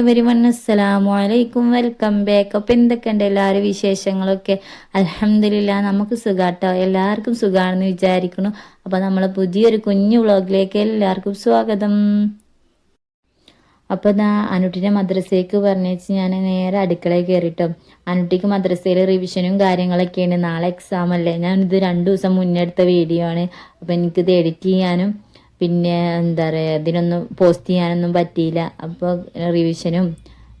Every അസ്സലാമു അലൈക്കും welcome back. അപ്പം എന്തൊക്കെയുണ്ട് എല്ലാവരും വിശേഷങ്ങളൊക്കെ? അലഹമില്ല നമുക്ക് സുഖാട്ടോ. എല്ലാവർക്കും സുഖമാണെന്ന് വിചാരിക്കുന്നു. അപ്പം നമ്മളെ പുതിയൊരു കുഞ്ഞു വ്ളോഗിലേക്ക് എല്ലാവർക്കും സ്വാഗതം. അപ്പോൾ ഞാൻ അനുട്ടിനെ മദ്രസയ്ക്ക് പറഞ്ഞേച്ച് ഞാൻ നേരെ അടുക്കളയിൽ കയറിട്ടോ അനുട്ടിക്ക് മദ്രസയിൽ റിവിഷനും കാര്യങ്ങളൊക്കെയാണ്. നാളെ എക്സാം അല്ലേ? ഞാനിത് രണ്ട് ദിവസം മുന്നേ എടുത്ത വീഡിയോ ആണ്. അപ്പോൾ എനിക്കിത് എഡിറ്റ് ചെയ്യാനും പിന്നെ എന്താ പറയുക ഇതിനൊന്നും പോസ്റ്റ് ചെയ്യാനൊന്നും പറ്റിയില്ല. അപ്പോൾ റിവിഷനും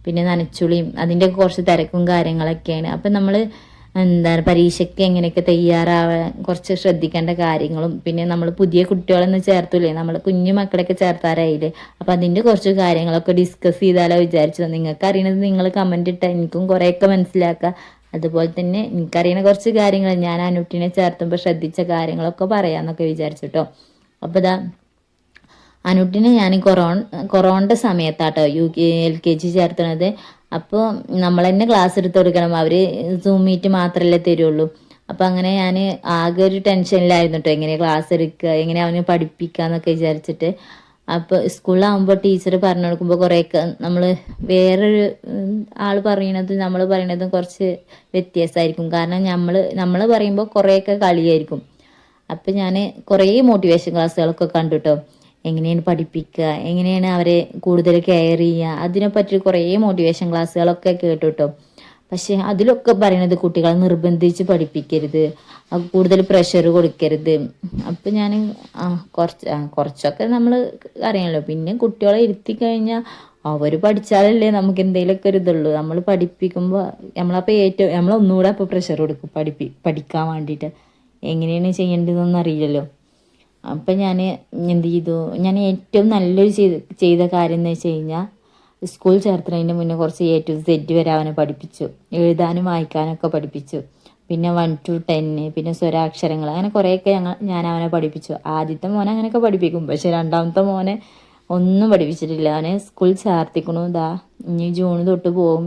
പിന്നെ നനച്ചുളിയും അതിന്റെ കുറച്ച് തിരക്കും കാര്യങ്ങളൊക്കെയാണ്. അപ്പം നമ്മൾ എന്താ പരീക്ഷയ്ക്ക് എങ്ങനെയൊക്കെ തയ്യാറാവാൻ കുറച്ച് ശ്രദ്ധിക്കേണ്ട കാര്യങ്ങളും പിന്നെ നമ്മൾ പുതിയ കുട്ടികളൊന്നും ചേർത്തില്ലേ നമ്മൾ കുഞ്ഞു മക്കളൊക്കെ ചേർത്താറായില്ലേ അപ്പം അതിന്റെ കുറച്ച് കാര്യങ്ങളൊക്കെ ഡിസ്കസ് ചെയ്താലോ വിചാരിച്ചു നിങ്ങൾക്ക് അറിയണത് നിങ്ങൾ കമന്റ് ഇട്ടാൽ എനിക്കും കുറേയൊക്കെ മനസ്സിലാക്കുക അതുപോലെ തന്നെ എനിക്കറിയണ കുറച്ച് കാര്യങ്ങൾ ഞാൻ അനുട്ടിനെ ചേർത്തുമ്പോൾ ശ്രദ്ധിച്ച കാര്യങ്ങളൊക്കെ പറയാമെന്നൊക്കെ വിചാരിച്ചിട്ടോ. അപ്പോൾ ഇതാ അനുട്ടിനെ ഞാൻ കൊറോണ കൊറോണയുടെ സമയത്താട്ടോ U K L K G ചേർത്തണത്. അപ്പോൾ നമ്മൾ തന്നെ ക്ലാസ് എടുത്ത് കൊടുക്കണം അവർ സൂം മീറ്റ് മാത്രമല്ലേ തരുള്ളൂ. അപ്പോൾ അങ്ങനെ ഞാൻ ആകെ ഒരു ടെൻഷനിലായിരുന്നു കേട്ടോ എങ്ങനെ ക്ലാസ് എടുക്കുക എങ്ങനെ അവനെ പഠിപ്പിക്കുക എന്നൊക്കെ വിചാരിച്ചിട്ട്. അപ്പോൾ സ്കൂളിലാകുമ്പോൾ ടീച്ചർ പറഞ്ഞു കൊടുക്കുമ്പോൾ കുറേയൊക്കെ നമ്മൾ വേറൊരു ആൾ പറയണത് നമ്മൾ പറയണതും കുറച്ച് വ്യത്യാസമായിരിക്കും കാരണം നമ്മൾ നമ്മൾ പറയുമ്പോൾ കുറേയൊക്കെ കളിയായിരിക്കും. അപ്പം ഞാൻ കുറേ മോട്ടിവേഷൻ ക്ലാസ്സുകളൊക്കെ കണ്ടു കേട്ടോ എങ്ങനെയാണ് പഠിപ്പിക്കുക എങ്ങനെയാണ് അവരെ കൂടുതൽ കെയർ ചെയ്യുക അതിനെപ്പറ്റി കുറേ മോട്ടിവേഷൻ ക്ലാസ്സുകളൊക്കെ കേട്ടു കേട്ടോ പക്ഷേ അതിലൊക്കെ പറയണത് കുട്ടികളെ നിർബന്ധിച്ച് പഠിപ്പിക്കരുത് കൂടുതൽ പ്രഷർ കൊടുക്കരുത്. അപ്പം ഞാൻ കുറച്ച് കുറച്ചൊക്കെ നമ്മൾ അറിയാമല്ലോ പിന്നെ കുട്ടികളെ ഇരുത്തി കഴിഞ്ഞാൽ അവർ പഠിച്ചാലല്ലേ നമുക്ക് എന്തെങ്കിലുമൊക്കെ ഒരു ഇതുള്ളൂ. നമ്മൾ പഠിപ്പിക്കുമ്പോൾ നമ്മളപ്പോൾ ഏറ്റവും നമ്മളൊന്നുകൂടെ അപ്പോൾ പ്രഷർ കൊടുക്കും പഠിപ്പി പഠിക്കാൻ വേണ്ടിയിട്ട്. എങ്ങനെയാണ് ചെയ്യേണ്ടതെന്നൊന്നും അറിയില്ലല്ലോ അപ്പം ഞാൻ എന്ത് ചെയ്തു? ഞാൻ ഏറ്റവും നല്ലൊരു ചെയ്ത് ചെയ്ത കാര്യം എന്ന് വെച്ച് കഴിഞ്ഞാൽ സ്കൂൾ ചേർത്തതിന് മുന്നേ കുറച്ച് എ ടു സെറ്റ് വരെ അവനെ പഠിപ്പിച്ചു. എഴുതാനും വായിക്കാനൊക്കെ പഠിപ്പിച്ചു. പിന്നെ വൺ ടു ടെന്ന് പിന്നെ സ്വരാക്ഷരങ്ങൾ അങ്ങനെ കുറേയൊക്കെ ഞങ്ങൾ ഞാൻ അവനെ പഠിപ്പിച്ചു. ആദ്യത്തെ മോനെ അങ്ങനെയൊക്കെ പഠിപ്പിക്കും പക്ഷെ രണ്ടാമത്തെ മോനെ ഒന്നും പഠിപ്പിച്ചിട്ടില്ല. അവനെ സ്കൂൾ ചേർത്തിക്കണു ഇതാ ഇനി ജൂൺ തൊട്ട് പോകും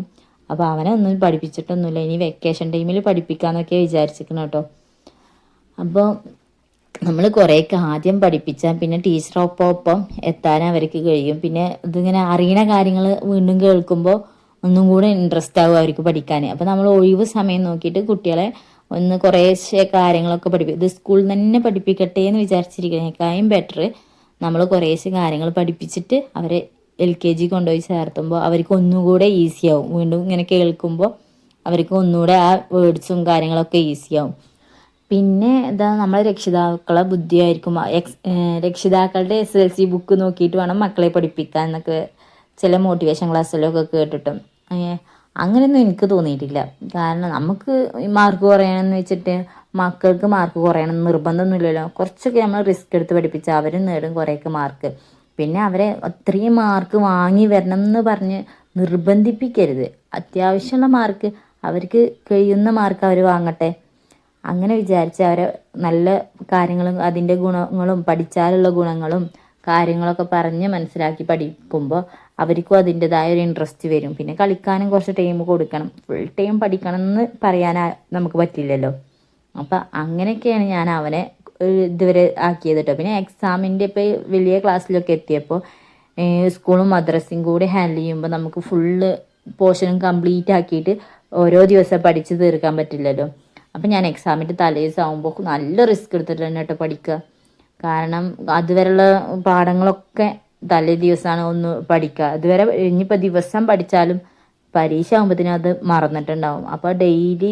അപ്പോൾ അവനെ ഒന്നും പഠിപ്പിച്ചിട്ടൊന്നുമില്ല. ഇനി വെക്കേഷൻ ടൈമിൽ പഠിപ്പിക്കാമെന്നൊക്കെ വിചാരിച്ചിരിക്കണം കേട്ടോ. അപ്പോൾ നമ്മൾ കുറേയൊക്കെ ആദ്യം പഠിപ്പിച്ചാൽ പിന്നെ ടീച്ചറൊപ്പം എത്താൻ അവർക്ക് കഴിയും. പിന്നെ ഇതിങ്ങനെ അറിയണ കാര്യങ്ങൾ വീണ്ടും കേൾക്കുമ്പോൾ ഒന്നും കൂടെ ഇൻട്രസ്റ്റ് ആകും അവർക്ക് പഠിക്കാൻ അപ്പോൾ നമ്മൾ ഒഴിവ് സമയം നോക്കിയിട്ട് കുട്ടികളെ ഒന്ന് കുറേശ്ശെ കാര്യങ്ങളൊക്കെ പഠിപ്പിക്കും. ഇത് സ്കൂളിൽ തന്നെ പഠിപ്പിക്കട്ടെ എന്ന് വിചാരിച്ചിരിക്കുന്നതിനേക്കാളും ബെറ്റർ നമ്മൾ കുറേശ്ശെ കാര്യങ്ങൾ പഠിപ്പിച്ചിട്ട് അവരെ എൽ കെ ജി കൊണ്ടുപോയി ചേർത്തുമ്പോൾ അവർക്ക് ഒന്നുകൂടെ ഈസി ആവും. വീണ്ടും ഇങ്ങനെ കേൾക്കുമ്പോൾ അവർക്ക് ഒന്നുകൂടെ ആ വേർഡ്സും കാര്യങ്ങളൊക്കെ ഈസി ആവും. പിന്നെ എന്താ നമ്മളെ രക്ഷിതാക്കളെ ബുദ്ധിയായിരിക്കും. എക്സ് രക്ഷിതാക്കളുടെ എസ് എൽ സി ബുക്ക് നോക്കിയിട്ട് വേണം മക്കളെ പഠിപ്പിക്കാൻ എന്നൊക്കെ ചില മോട്ടിവേഷൻ ക്ലാസ്സിലൊക്കെ കേട്ടിട്ടും. അങ്ങനെയൊന്നും എനിക്ക് തോന്നിയിട്ടില്ല. കാരണം നമുക്ക് മാർക്ക് കുറയണമെന്ന് വെച്ചിട്ട് മക്കൾക്ക് മാർക്ക് കുറയണം നിർബന്ധമൊന്നുമില്ലല്ലോ. കുറച്ചൊക്കെ നമ്മൾ റിസ്ക് എടുത്ത് പഠിപ്പിച്ച അവരും നേടും കുറേയൊക്കെ മാർക്ക് പിന്നെ അവരെ അത്രയും മാർക്ക് വാങ്ങി വരണം എന്ന് പറഞ്ഞ് നിർബന്ധിപ്പിക്കരുത്. അത്യാവശ്യമുള്ള മാർക്ക് അവർക്ക് കഴിയുന്ന മാർക്ക് അവർ വാങ്ങട്ടെ. അങ്ങനെ വിചാരിച്ച് അവരെ നല്ല കാര്യങ്ങളും അതിന്റെ ഗുണങ്ങളും പഠിച്ചാലുള്ള ഗുണങ്ങളും കാര്യങ്ങളൊക്കെ പറഞ്ഞ് മനസ്സിലാക്കി പഠിക്കുമ്പോൾ അവർക്കും അതിന്റെതായ ഒരു ഇൻട്രസ്റ്റ് വരും. പിന്നെ കളിക്കാനും കുറച്ച് ടൈം കൊടുക്കണം. ഫുൾ ടൈം പഠിക്കണം എന്ന് പറയാൻ നമുക്ക് പറ്റില്ലല്ലോ. അപ്പം അങ്ങനെയൊക്കെയാണ് ഞാൻ അവനെ ഇതുവരെ ആക്കിയത് കേട്ടോ പിന്നെ എക്സാമിന്റെ ഇപ്പോൾ വലിയ ക്ലാസ്സിലൊക്കെ എത്തിയപ്പോൾ സ്കൂളും മദ്രസയും കൂടി ഹാൻഡിൽ ചെയ്യുമ്പോൾ നമുക്ക് ഫുള്ള് പോർഷനും കംപ്ലീറ്റ് ആക്കിയിട്ട് ഓരോ ദിവസം പഠിച്ച് തീർക്കാൻ പറ്റില്ലല്ലോ. അപ്പം ഞാൻ എക്സാമിന്റെ തലേസാവുമ്പോൾ നല്ല റിസ്ക് എടുത്തിട്ട് തന്നെ കേട്ടോ പഠിക്കുക. കാരണം അതുവരെയുള്ള പാഠങ്ങളൊക്കെ തലേ ദിവസമാണ് ഒന്ന് പഠിക്കുക. അതുവരെ ഇനിയിപ്പോൾ ദിവസം പഠിച്ചാലും പരീക്ഷ ആകുമ്പോഴത്തേനും അത് മറന്നിട്ടുണ്ടാവും. അപ്പോൾ ഡെയിലി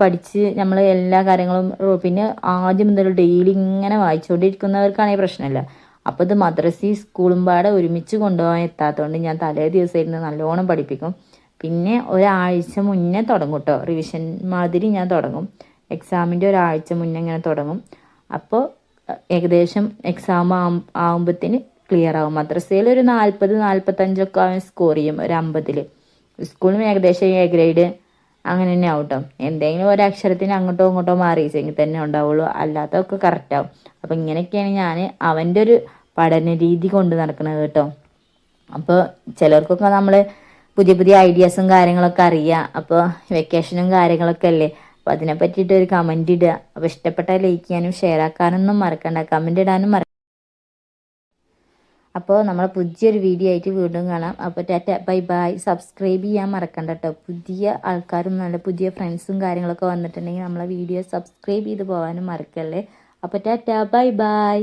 പഠിച്ച് നമ്മൾ എല്ലാ കാര്യങ്ങളും പിന്നെ ആദ്യം മുതൽ ഡെയിലി ഇങ്ങനെ വായിച്ചുകൊണ്ടിരിക്കുന്നവർക്കാണെങ്കിൽ പ്രശ്നമില്ല അപ്പോൾ ഇത് മദ്രസി സ്കൂളും പാടെ ഒരുമിച്ച് കൊണ്ടുപോകാൻ എത്താത്തതുകൊണ്ട് ഞാൻ തലേ ദിവസം ഇരുന്ന് നല്ലോണം പഠിപ്പിക്കും. പിന്നെ ഒരാഴ്ച മുന്നേ തുടങ്ങും കേട്ടോ റിവിഷൻ മാതിരി ഞാൻ തുടങ്ങും. എക്സാമിന്റെ ഒരാഴ്ച മുന്നേ ഇങ്ങനെ തുടങ്ങും. അപ്പോൾ ഏകദേശം എക്സാം ആകുമ്പോഴത്തേന് ക്ലിയർ ആവും. മദ്രസയിൽ ഒരു നാൽപ്പത് നാൽപ്പത്തഞ്ചൊക്കെ അവൻ സ്കോർ ചെയ്യും ഒരു അമ്പതിൽ സ്കൂളിലും ഏകദേശം എ ഗ്രേഡ് അങ്ങനെ തന്നെ ആവും കേട്ടോ എന്തെങ്കിലും അക്ഷരത്തിന് അങ്ങോട്ടോ ഇങ്ങോട്ടോ മാറിയിച്ചെങ്കിൽ തന്നെ ഉണ്ടാവുള്ളൂ. അല്ലാത്തതൊക്കെ കറക്റ്റ് ആവും. അപ്പോൾ ഇങ്ങനെയൊക്കെയാണ് ഞാൻ അവന്റെ ഒരു പഠന രീതി കൊണ്ട് നടക്കുന്നത് കേട്ടോ അപ്പോൾ ചിലർക്കൊക്കെ നമ്മൾ പുതിയ പുതിയ ഐഡിയാസും കാര്യങ്ങളൊക്കെ അറിയാം. അപ്പോൾ വെക്കേഷനും കാര്യങ്ങളൊക്കെ അല്ലേ? അപ്പോൾ അതിനെ പറ്റിയിട്ട് ഒരു കമന്റ് ഇടുക. അപ്പോൾ ഇഷ്ടപ്പെട്ട ലൈക്ക് ചെയ്യാനും ഷെയർ ആക്കാനൊന്നും മറക്കണ്ട. കമന്റ് ഇടാനും മറക്ക അപ്പോൾ നമ്മളെ പുതിയൊരു വീഡിയോ ആയിട്ട് വീണ്ടും കാണാം. അപ്പോൾ ടാറ്റ ബൈ ബൈ. സബ്സ്ക്രൈബ് ചെയ്യാൻ മറക്കണ്ട കേട്ടോ പുതിയ ആൾക്കാരും നല്ല പുതിയ ഫ്രണ്ട്സും കാര്യങ്ങളൊക്കെ വന്നിട്ടുണ്ടെങ്കിൽ നമ്മളെ വീഡിയോ സബ്സ്ക്രൈബ് ചെയ്ത് പോകാനും മറക്കല്ലേ? അപ്പോൾ ടാറ്റ ബൈ ബൈ.